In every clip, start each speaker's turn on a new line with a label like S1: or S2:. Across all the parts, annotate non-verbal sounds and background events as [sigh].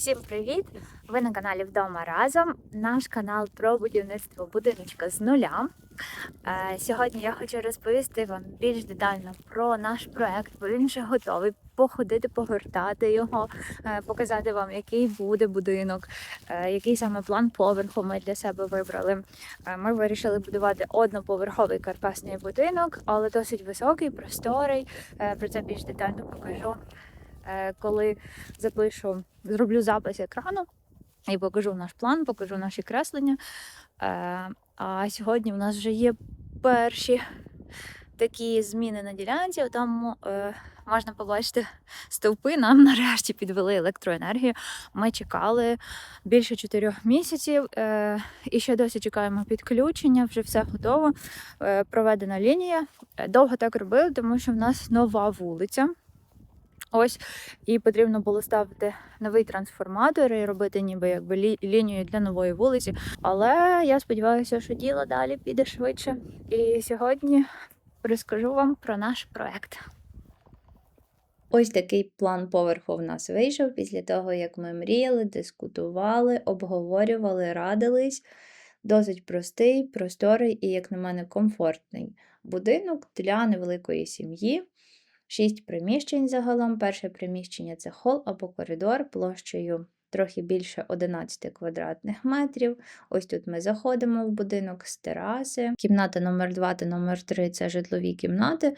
S1: Всім привіт! Ви на каналі Вдома разом. Наш канал про будівництво будиночка з нуля. Е, Сьогодні я хочу розповісти вам більш детально про наш проект, бо він вже готовий. Походити, погортати його, е, показати вам, який буде будинок, е, який саме план поверху ми для себе вибрали. Ми вирішили будувати одноповерховий каркасний будинок, але досить високий, просторий. Про це більш детально покажу, коли запишу, зроблю запис екрану і покажу наш план, покажу наші креслення. Е, А сьогодні в нас вже є перші такі зміни на ділянці. Там е, можна побачити стовпи. Нам [laughs] нарешті підвели електроенергію. Ми чекали більше чотирьох місяців е, і ще досі чекаємо підключення. Вже все готово. Е, проведена лінія. Е, Довго так робили, тому що в нас нова вулиця. Ось і потрібно було ставити новий трансформатор і робити ніби якби лі- лінію для нової вулиці. Але я сподіваюся, що діло далі піде швидше. І сьогодні розкажу вам про наш проект.
S2: Ось такий план поверху в нас вийшов після того, як ми мріяли, дискутували, обговорювали, радились. Досить простий, просторий і, як на мене, комфортний будинок для невеликої сім'ї. Шість приміщень загалом. Перше приміщення це хол або коридор площею трохи більше 11 квадратних метрів. Ось тут ми заходимо в будинок з тераси. Кімната номер 2 та номер 3 це житлові кімнати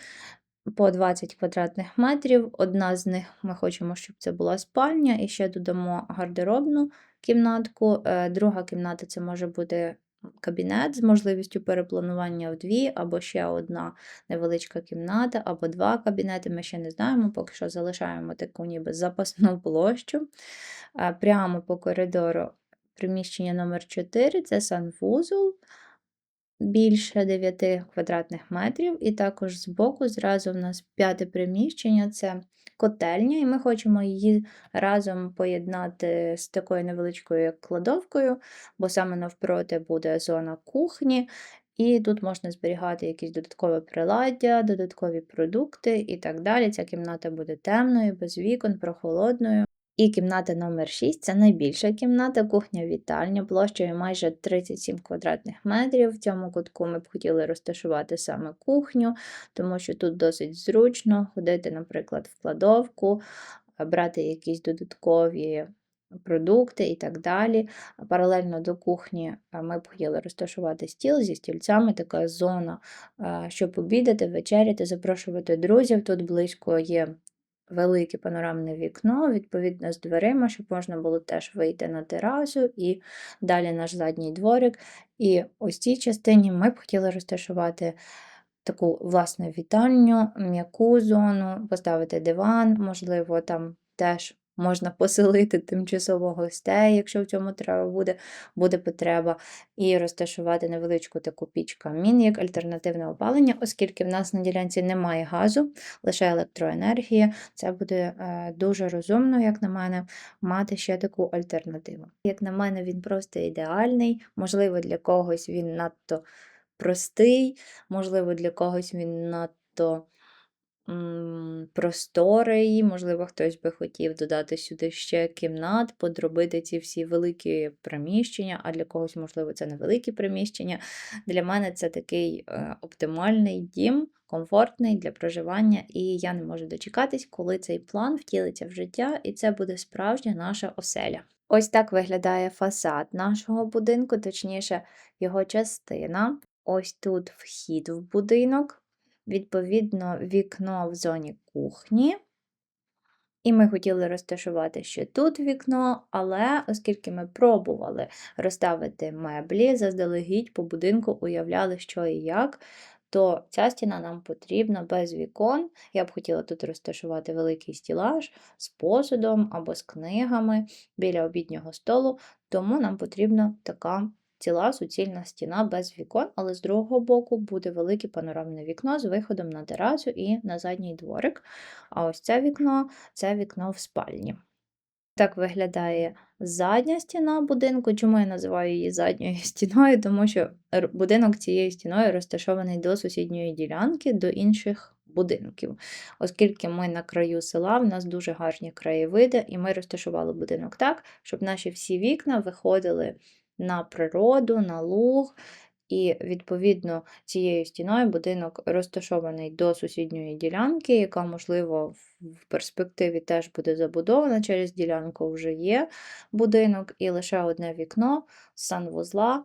S2: по 20 квадратних метрів. Одна з них ми хочемо, щоб це була спальня, і ще додамо гардеробну кімнатку. Е, Друга кімната це може бути кабінет з можливістю перепланування в дві, або ще одна невеличка кімната, або два кабінети. Ми ще не знаємо, поки що залишаємо таку ніби запасну [laughs] площу. Е, Прямо по коридору приміщення номер 4 це санвузол більше 9 квадратних метрів, і також збоку зразу в нас п'яте приміщення це котельня, і ми хочемо її разом поєднати з такою невеличкою кладовкою, бо саме навпроти буде зона кухні. І тут можна зберігати якісь додаткове приладдя, додаткові продукти і так далі. Ця кімната буде темною, без вікон, прохолодною. І кімната номер 6 це найбільша кімната, кухня-вітальня площею майже 37 квадратних метрів. В цьому кутку ми б хотіли розташувати саме кухню, тому що тут досить зручно ходити, наприклад, в кладовку, брати якісь додаткові продукти і так далі. Паралельно до кухні ми б хотіли розташувати стіл зі стільцями, така зона, щоб обідати, вечеряти, запрошувати друзів. Тут близько є велике панорамне вікно, відповідно з дверима, щоб можна було теж вийти на терасу і далі наш задній дворик. І ось цій частині ми б хотіли розташувати таку власне вітальню, м'яку зону, поставити диван, можливо, там теж. Можна поселити тимчасово гостей, якщо в цьому треба буде, буде потреба, і розташувати невеличку таку піч камін як альтернативне опалення, оскільки в нас на ділянці немає газу, лише електроенергія. Це буде е, дуже розумно, як на мене, мати ще таку альтернативу. Як на мене, він просто ідеальний, можливо, для когось він надто простий, можливо, для когось він надто просторий, можливо, хтось би хотів додати сюди ще кімнат, подробити ці всі великі приміщення, а для когось, можливо, це невеликі приміщення. Для мене це такий е, оптимальний дім, комфортний для проживання, і я не можу дочекатись, коли цей план втілиться в життя, і це буде справжня наша оселя. Ось так виглядає фасад нашого будинку, точніше, його частина. Ось тут вхід в будинок, відповідно, вікно в зоні кухні. І ми хотіли розташувати ще тут вікно, але оскільки ми пробували розставити меблі, заздалегідь по будинку уявляли, що і як, то ця стіна нам потрібна без вікон. Я б хотіла тут розташувати великий стілаж з посудом або з книгами біля обіднього столу, тому нам потрібна така ціла суцільна стіна без вікон, але з другого боку буде велике панорамне вікно з виходом на терасу і на задній дворик. А ось це вікно це вікно в спальні. Так виглядає задня стіна будинку. Чому я називаю її задньою [laughs] стіною? Тому що будинок цією стіною розташований до сусідньої ділянки, до інших будинків. Оскільки ми на краю села, в нас дуже гарні краєвиди, і ми розташували будинок так, щоб наші всі вікна виходили на природу, на луг. І, відповідно, цією стіною будинок розташований до сусідньої ділянки, яка, можливо, в- перспективі теж буде забудована. Через ділянку вже є будинок, і лише одне вікно з санвузла.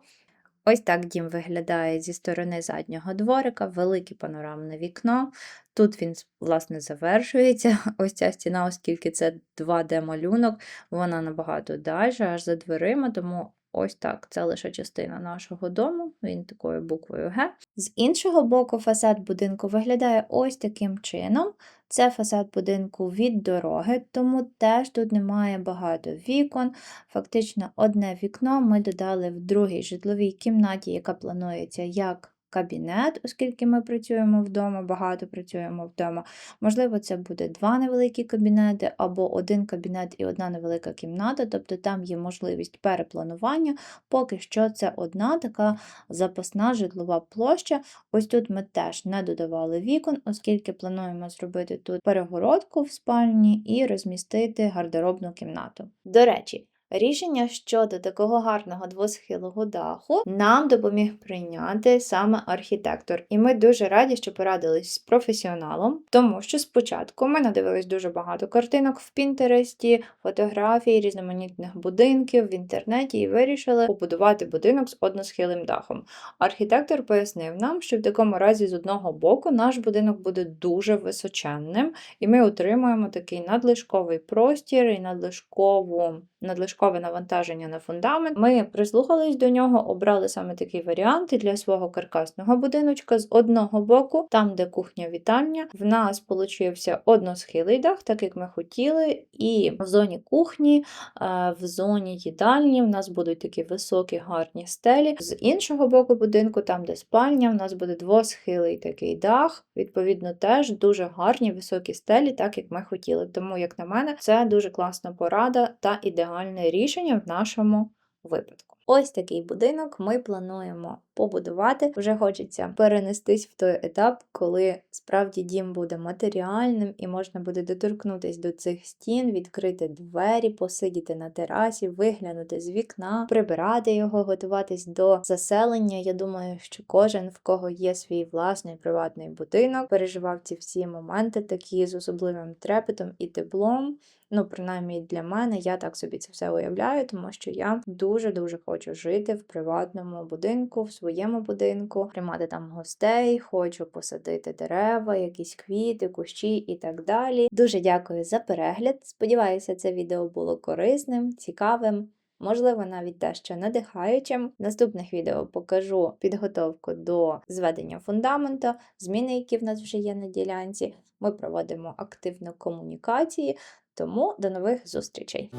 S2: Ось так дім виглядає зі сторони заднього дворика, велике панорамне вікно. Тут він, власне, завершується. [laughs] Ось ця стіна, оскільки це 2D-малюнок, вона набагато далі, аж за дверима, тому ось так, це лише частина нашого дому, він такою буквою Г. З іншого боку, фасад будинку виглядає ось таким чином. Це фасад будинку від дороги, тому теж тут немає багато вікон. Фактично, одне вікно ми додали в другій житловій кімнаті, яка планується як кабінет, оскільки ми працюємо вдома, багато працюємо вдома. Можливо, це буде два невеликі кабінети, або один кабінет і одна невелика кімната, тобто там є можливість перепланування. Поки що це одна така запасна житлова площа. Ось тут ми теж не додавали вікон, оскільки плануємо зробити тут перегородку в спальні і розмістити гардеробну кімнату. До речі, рішення щодо такого гарного двосхилого даху нам допоміг прийняти саме архітектор. І ми дуже раді, що порадились з професіоналом, тому що спочатку ми надивились дуже багато картинок в Пінтересті, фотографій, різноманітних будинків в інтернеті і вирішили побудувати будинок з односхилим дахом. Архітектор пояснив нам, що в такому разі з одного боку наш будинок буде дуже височенним, і ми отримуємо такий надлишковий простір і надлишкову, надлишкове навантаження на фундамент. Ми прислухались до нього, обрали саме такий варіант для свого каркасного будиночка з одного боку, там, де кухня-вітальня, в нас получився односхилий дах, так як ми хотіли, і в зоні кухні, е, в зоні їдальні в нас будуть такі високі гарні стелі. З іншого боку будинку, там де спальня, в нас буде двосхилий такий дах. Відповідно, теж дуже гарні високі стелі, так як ми хотіли. Тому, як на мене, це дуже класна порада та ідеальне рішення в нашому випадку. Ось такий будинок ми плануємо побудувати. Вже хочеться перенестись в той етап, коли справді дім буде матеріальним і можна буде доторкнутись до цих стін, відкрити двері, посидіти на терасі, виглянути з вікна, прибирати його, готуватись до заселення. Я думаю, що кожен, в кого є свій власний приватний будинок, переживав ці всі моменти такі з особливим трепетом і теплом. Ну, принаймні для мене, я так собі це все уявляю, тому що я дуже-дуже хочу жити в приватному будинку, в своєму будинку, приймати там гостей, хочу посадити дерева, якісь квіти, кущі і так далі. Дуже дякую за перегляд. Сподіваюся, це відео було корисним, цікавим. Можливо, навіть дещо надихаючим. В наступних відео покажу підготовку до зведення фундаменту, зміни, які в нас вже є на ділянці. Ми проводимо активно комунікації, тому до нових зустрічей!